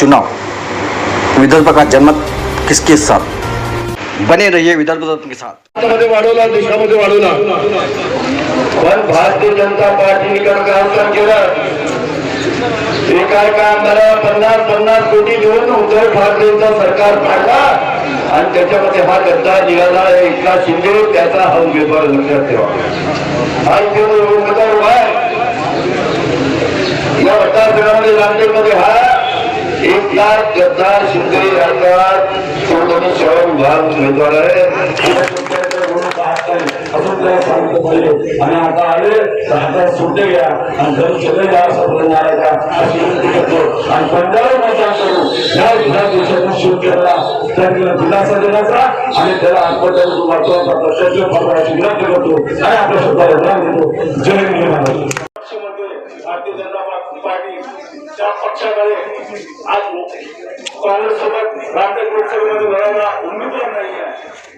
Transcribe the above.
चुनाव विदर्भ का जनमत किसके साथ? बने रहिए विदर्भ दत्त के साथ। वाढवला देशामध्ये वाढवला पण भारतीय जनता पार्टीने काम केलं एका एका आमदाराला पन्नास पन्नास कोटी देऊन उद्धव ठाकरेंचा सरकार पाडला आणि त्याच्यामध्ये हा गद्दा निघाला एकनाथ शिंदे त्याचा हा उमेदवार लक्षात ठेवा. हा इथे उमेदवार उभा आहे. या मतदारसंघामध्ये नांदेडमध्ये हा एकनाथ गद्दार शिंदे यांचा सोडून शहर विभाग उमेदवार आहे पाहिजे आणि आता आले तर आता सुट्टे घ्या आणि घरी चले असं अशी विनंती करतो आणि पंधरा मतदान करू या ह्या देशातून शिवसेनेला त्यांना दिलासा देण्याचा आणि त्याला आत्महत्या वाचवण्याचा प्रत्यक्ष विनंती करतो. आणि आपल्या शब्दाला देतो जय जनता पार्टी त्या पक्षाकडे आज काँग्रेस सोबत राज्य लोकसभेमध्ये लढायला उमेदवार नाही आहे.